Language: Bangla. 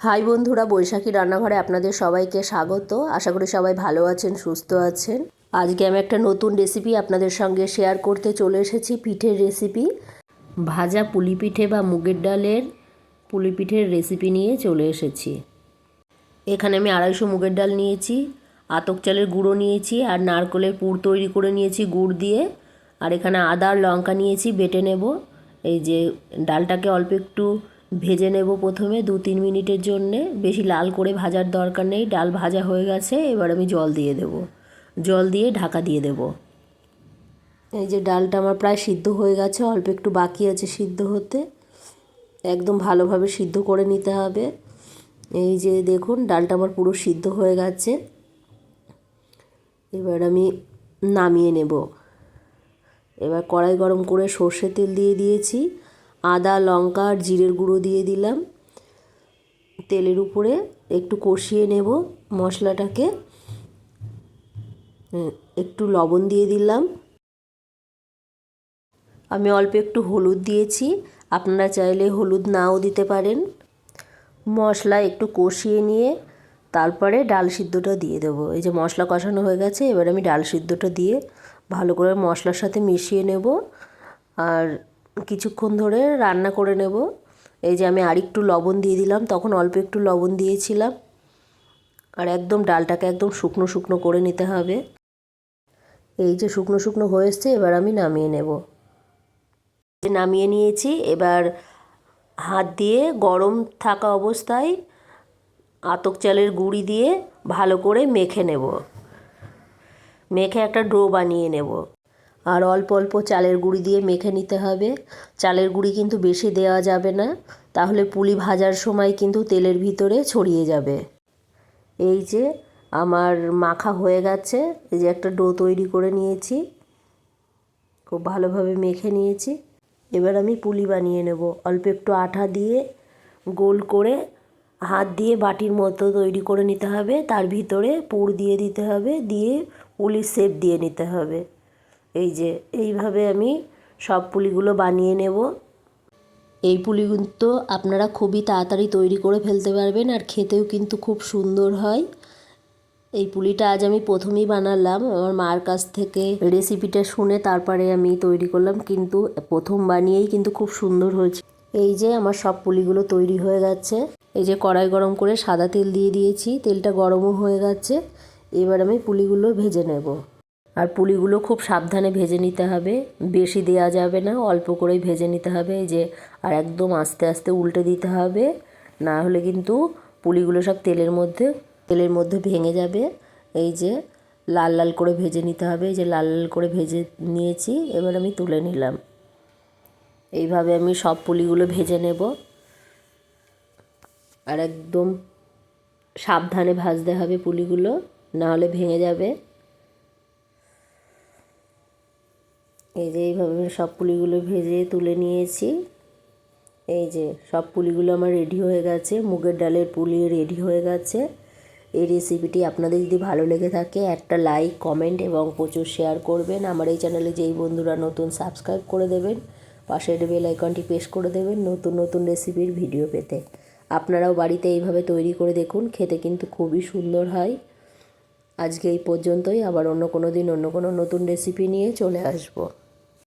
হাই বন্ধুরা, বৈশাখী রান্নাঘরে আপনাদের সবাইকে স্বাগত। আশা করি সবাই ভালো আছেন, সুস্থ আছেন। আজকে আমি একটা নতুন রেসিপি আপনাদের সঙ্গে শেয়ার করতে চলে এসেছি, পিঠের রেসিপি ভাজা পুলি পিঠে বা মুগের ডালের পুলি পিঠের রেসিপি নিয়ে চলে এসেছি। এখানে আমি আড়াইশো মুগের ডাল নিয়েছি, আতক চালের গুঁড়ো নিয়েছি, আর নারকলের পুর তৈরি করে নিয়েছি গুড় দিয়ে। আর এখানে আদা আর লঙ্কা নিয়েছি, বেটে নেব। এই যে ডালটাকে অল্প একটু ভেজে নেব প্রথমে দু তিন মিনিটের জন্যে। বেশি লাল করে ভাজার দরকার নেই, ডাল ভাজা হয়ে গেছে, এবার আমি জল দিয়ে দেব। জল দিয়ে ঢাকা দিয়ে দেব। এই যে ডালটা আমার প্রায় সিদ্ধ হয়ে গেছে, অল্প একটু বাকি আছে সিদ্ধ হতে। একদম ভালোভাবে সিদ্ধ করে নিতে হবে। এই যে দেখুন, ডালটা আমার পুরো সিদ্ধ হয়ে গেছে। এবার আমি নামিয়ে নেব। এবার কড়াই গরম করে সর্ষে তেল দিয়ে দিয়েছি। আদা, লঙ্কা আর জিরের গুঁড়ো দিয়ে দিলাম। তেলের উপরে একটু কষিয়ে নেব মশলাটাকে। একটু লবণ দিয়ে দিলাম। আমি অল্প একটু হলুদ দিয়েছি। আপনারা চাইলে হলুদ নাও দিতে পারেন। মশলা একটু কষিয়ে নিয়ে তারপরে ডাল সিদ্ধটা দিয়ে দেবো। এই যে মশলা কষানো হয়ে গেছে, এবার আমি ডাল সিদ্ধটা দিয়ে ভালো করে মশলার সাথে মিশিয়ে নেব। আর কিছুক্ষণ ধরে রান্না করে নেব। এই যে আমি আরেকটু লবণ দিয়ে দিলাম, তখন অল্প একটু লবণ দিয়েছিলাম। আর একদম ডালটাকে একদম শুকনো শুকনো করে নিতে হবে। এই যে শুকনো শুকনো হয়ে এসছে এবার আমি নামিয়ে নেব। নামিয়ে নিয়েছি, এবার হাত দিয়ে গরম থাকা অবস্থায় আতক চালের গুঁড়ি দিয়ে ভালো করে মেখে নেব। মেখে একটা ডো বানিয়ে নেব। আর অল্প অল্প চালের গুঁড়ি দিয়ে মেখে নিতে হবে। চালের গুঁড়ি কিন্তু বেশি দেওয়া যাবে না। তাহলে পুলি ভাজার সময় কিন্তু তেলের ভিতরে ছড়িয়ে যাবে। এই যে আমার মাখা হয়ে গেছে। এই যে একটা ডো তৈরি করে নিয়েছি। খুব ভালোভাবে মেখে নিয়েছি। এবার আমি পুলি বানিয়ে নেব। অল্প একটু আঠা দিয়ে গোল করে হাত দিয়ে বাটির মতো তৈরি করে নিতে হবে। তার ভিতরে পুর দিয়ে দিতে হবে। দিয়ে পুলির শেপ দিয়ে নিতে হবে। এই যে, এইভাবে আমি সব পুলিগুলো বানিয়ে নেব। এই পুলি কিন্তু আপনারা খুবই তাড়াতাড়ি তৈরি করে ফেলতে পারবেন আর খেতেও কিন্তু খুব সুন্দর হয়। এই পুলিটা আজ আমি প্রথমেই বানালাম। আমার মার কাছ থেকে রেসিপিটা শুনে তারপরে আমি তৈরি করলাম। কিন্তু প্রথম বানিয়েই কিন্তু খুব সুন্দর হয়েছে। এই যে, আমার সব পুলিগুলো তৈরি হয়ে গেছে। এই যে, কড়াই গরম করে সাদা তেল দিয়ে দিয়েছি। তেলটা গরমও হয়ে গেছে। এবার আমি পুলিগুলো ভেজে নেব। আর পুলিগুলো খুব সাবধানে ভেজে নিতে হবে। বেশি দেওয়া যাবে না, অল্প করেই ভেজে নিতে হবে। যে, আর একদম আস্তে আস্তে উল্টে দিতে হবে। না হলে কিন্তু পুলিগুলো সব তেলের মধ্যে তেলের মধ্যে ভেঙে যাবে। এই যে, লাল লাল করে ভেজে নিতে হবে। যে, লাল লাল করে ভেজে নিয়েছি, এবার আমি তুলে নিলাম। এইভাবে আমি সব পুলিগুলো ভেজে নেব। আর একদম সাবধানে ভাজতে হবে পুলিগুলো, না হলে ভেঙে যাবে। এই যে এইভাবে সব পুলিগুলো ভেজে তুলে নিয়েছি। এই যে সব পুলিগুলো আমার রেডি হয়ে গেছে। মুগের ডালের পুলি রেডি হয়ে গেছে। এই রেসিপিটি আপনাদের যদি ভালো লেগে থাকে, একটা লাইক কমেন্ট এবং প্রচুর শেয়ার করবেন। আমার এই চ্যানেলে যেই বন্ধুরা নতুন সাবস্ক্রাইব করে দেবেন, পাশের বেল আইকনটি প্রেস করে দেবেন নতুন নতুন রেসিপির ভিডিও পেতে। আপনারাও বাড়িতে এইভাবে তৈরি করে দেখুন, খেতে কিন্তু খুবই সুন্দর হয়। আজকে এই পর্যন্তই। আবার অন্য কোনো দিন অন্য কোনো নতুন রেসিপি নিয়ে চলে আসব।